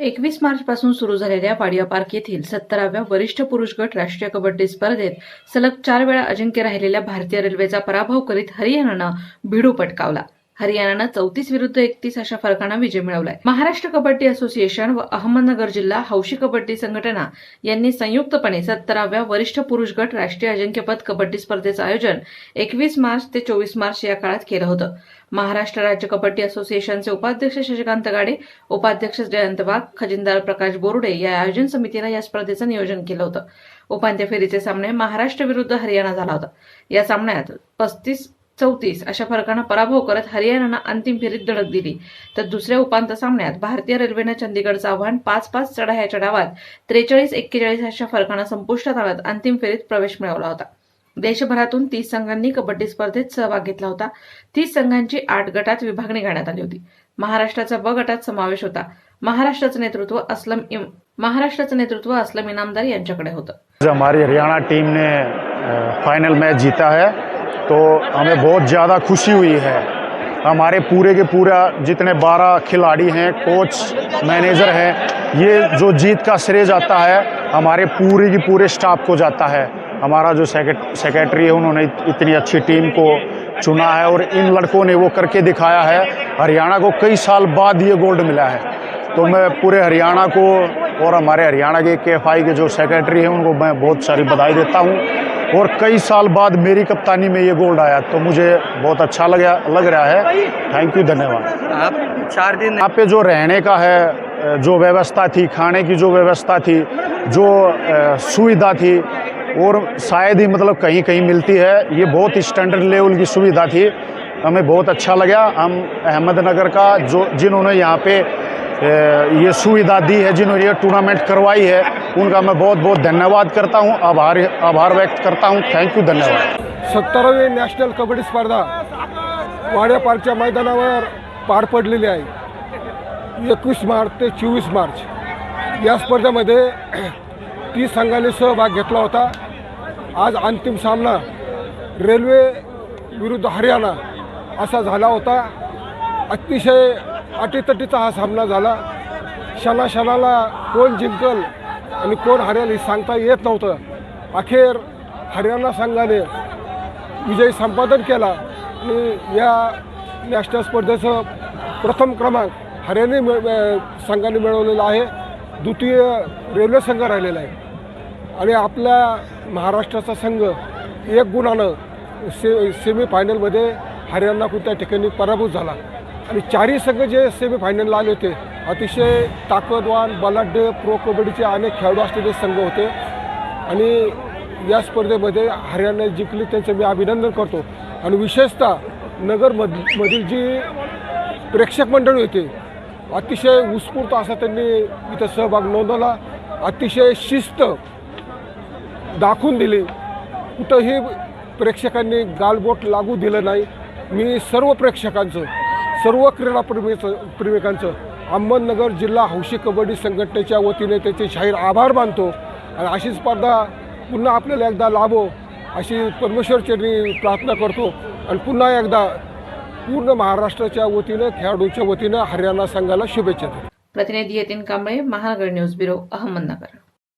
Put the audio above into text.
एकवीस मार्च पासून सुरू झालेल्या वाडिया पार्क येथील सत्तराव्या वरिष्ठ पुरुष गट राष्ट्रीय कबड्डी स्पर्धेत सलग चार वेळा अजिंक्य राहिलेल्या भारतीय रेल्वेचा पराभव करीत हरियाणानं भिडू पटकावला. हरियाणानं चौतीस विरुद्ध एकतीस अशा फरकानं विजय मिळवलाय. महाराष्ट्र कबड्डी असोसिएशन व अहमदनगर जिल्हा हौशी कबड्डी संघटना यांनी संयुक्तपणे सत्तराव्या वरिष्ठ पुरुष गट राष्ट्रीय अजिंक्यपद कबड्डी स्पर्धेचं आयोजन एकवीस मार्च ते चोवीस मार्च या काळात केलं होतं. महाराष्ट्र राज्य कबड्डी असोसिएशनचे उपाध्यक्ष शशिकांत गाडे उपाध्यक्ष जयंत वाघ खजिनदार प्रकाश बोरुडे या आयोजन समितीनं या स्पर्धेचं नियोजन केलं होतं. उपांत्य फेरीचे सामने महाराष्ट्र विरुद्ध हरियाणा झाला होता. या सामन्यात पस्तीस चौतीस अशा फरकानं पराभव करत हरियाणानं अंतिम फेरीत धडक दिली. तर दुसऱ्या उपांत सामन्यात भारतीय रेल्वेनं चंदीगडचं आव्हान पाच पाच चढायाच्या डावात त्रेचाळीस एक्केचाळीस अशा फरकानं संपुष्टात आणत अंतिम फेरीत प्रवेश मिळवला होता. देशभरातून तीस संघांनी कबड्डी स्पर्धेत सहभाग घेतला होता. तीस संघांची आठ गटात विभागणी करण्यात आली होती. महाराष्ट्राचा ब गटात समावेश होता. महाराष्ट्राचं नेतृत्व असलम इम महाराष्ट्राचं नेतृत्व असलम इनामदार यांच्याकडे होतं. हमारी हरियाणा टीम ने फाइनल मैच जीता है. तो हमें बहुत ज़्यादा खुशी हुई है। हमारे पूरे के पूरा जितने 12 खिलाड़ी हैं कोच मैनेजर हैं, ये जो जीत का श्रेय जाता है, हमारे पूरे की पूरे स्टाफ को जाता है। हमारा जो सेक्रेटरी है, उन्होंने इतनी अच्छी टीम को चुना है और इन लड़कों ने वो करके दिखाया है, हरियाणा को कई साल बाद ये गोल्ड मिला है। तो मैं पूरे हरियाणा को और हमारे हरियाणा के के के जो सेक्रेटरी हैं उनको मैं बहुत सारी बधाई देता हूँ। और कई साल बाद मेरी कप्तानी में ये गोल्ड आया तो मुझे बहुत अच्छा लगा लग रहा है। थैंक यू धन्यवाद। आप चार दिन यहाँ पे जो रहने का है जो व्यवस्था थी खाने की जो व्यवस्था थी जो सुविधा थी और शायद ही मतलब कहीं कहीं मिलती है ये बहुत स्टैंडर्ड लेवल की सुविधा थी। हमें बहुत अच्छा लगा। हम अहमदनगर का जो जिन्होंने यहाँ पे ये सुविधा दी है जिन्होंने ये टूर्नामेंट करवाई है उनका मैं बहुत बहुत धन्यवाद करता हूँ आभार आभार व्यक्त करता हूँ थैंक यू धन्यवाद। सत्तरावी नॅशनल कबड्डी स्पर्धा वाड्या पार्कच्या मैदानावर पार पडलेली आहे. एकवीस मार्च ते चोवीस मार्च. या स्पर्धेमध्ये तीस संघांनी सहभाग घेतला होता. आज अंतिम सामना रेल्वे विरुद्ध हरियाणा असा झाला होता. अतिशय अटीतटीचा हा सामना झाला. क्षणाक्षणाला कोण जिंकल आणि कोण हरेल हे सांगता येत नव्हतं. अखेर हरियाणा संघाने विजयी संपादन केला आणि या नॅशनल स्पर्धेचं प्रथम क्रमांक हरियाणी मिळ- संघाने मिळवलेला आहे. द्वितीय रेल्वे संघ राहिलेला आहे. आणि आपल्या महाराष्ट्राचा संघ एक गुणानं से सेमीफायनलमध्ये हरियाणा कोणत्या ठिकाणी पराभूत झाला. आणि चारही संघ जे सेमीफायनलला आले होते अतिशय ताकदवान बलाढ्य प्रो कबड्डीचे अनेक खेळाडू असलेले संघ होते. आणि या स्पर्धेमध्ये हरियाणा जिंकली त्यांचं मी अभिनंदन करतो. आणि विशेषतः नगरमध मधील जी प्रेक्षक मंडळी होते अतिशय उत्स्फूर्त असा त्यांनी इथं सहभाग नोंदवला. अतिशय शिस्त दाखवून दिली. कुठंही प्रेक्षकांनी गालबोट लागू दिलं नाही. मी सर्व प्रेक्षकांचं सर्व क्रीडाप्रेमीचं प्रेमिकांचं अहमदनगर जिल्हा हौशी कबड्डी संघटनेच्या वतीने त्याचे जाहीर आभार मानतो. आणि अशी स्पर्धा पुन्हा आपल्याला एकदा लाभो अशी परमेश्वरचरणी प्रार्थना करतो. आणि पुन्हा एकदा पूर्ण महाराष्ट्राच्या वतीनं खेळाडूंच्या वतीनं हरियाणा संघाला शुभेच्छा देतो. प्रतिनिधी यतीन कांबळे महानगर न्यूज ब्युरो अहमदनगर.